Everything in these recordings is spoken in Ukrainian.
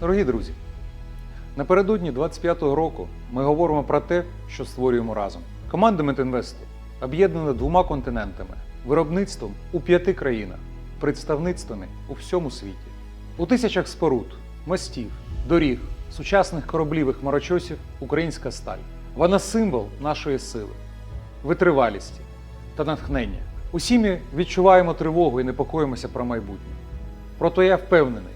Дорогі друзі, напередодні 25-го року ми говоримо про те, що створюємо разом. Команда Метінвесту об'єднана двома континентами, виробництвом у п'яти країнах, представництвами у всьому світі. У тисячах споруд, мостів, доріг, сучасних кораблів і хмарочосів українська сталь. Вона символ нашої сили, витривалісті та натхнення. Усі ми відчуваємо тривогу і непокоїмося про майбутнє. Проте я впевнений,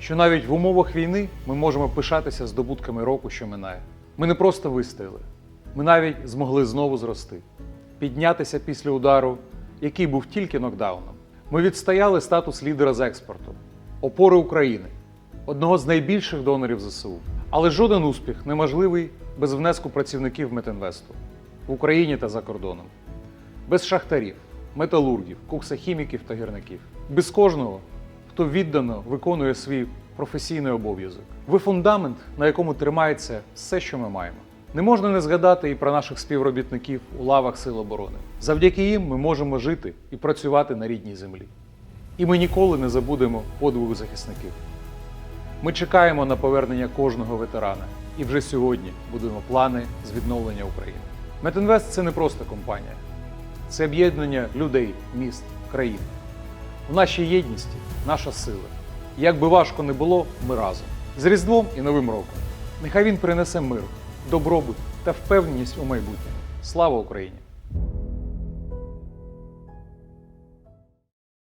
що навіть в умовах війни ми можемо пишатися здобутками року, що минає. Ми не просто вистояли, ми навіть змогли знову зрости, піднятися після удару, який був тільки нокдауном. Ми відстояли статус лідера з експорту, опори України, одного з найбільших донорів ЗСУ. Але жоден успіх неможливий без внеску працівників Метинвесту в Україні та за кордоном без шахтарів, металургів, коксохіміків та гірників, без кожного, хто віддано виконує свій професійний обов'язок. Ви фундамент, на якому тримається все, що ми маємо. Не можна не згадати і про наших співробітників у лавах Сил оборони. Завдяки їм ми можемо жити і працювати на рідній землі. І ми ніколи не забудемо подвигу захисників. Ми чекаємо на повернення кожного ветерана і вже сьогодні будуємо плани з відновлення України. Метинвест це не просто компанія, це об'єднання людей, міст, країн. У нашій єдності наша сила. Як би важко не було, ми разом. З Різдвом і Новим роком. Нехай він принесе мир, добробут та впевненість у майбутньому. Слава Україні!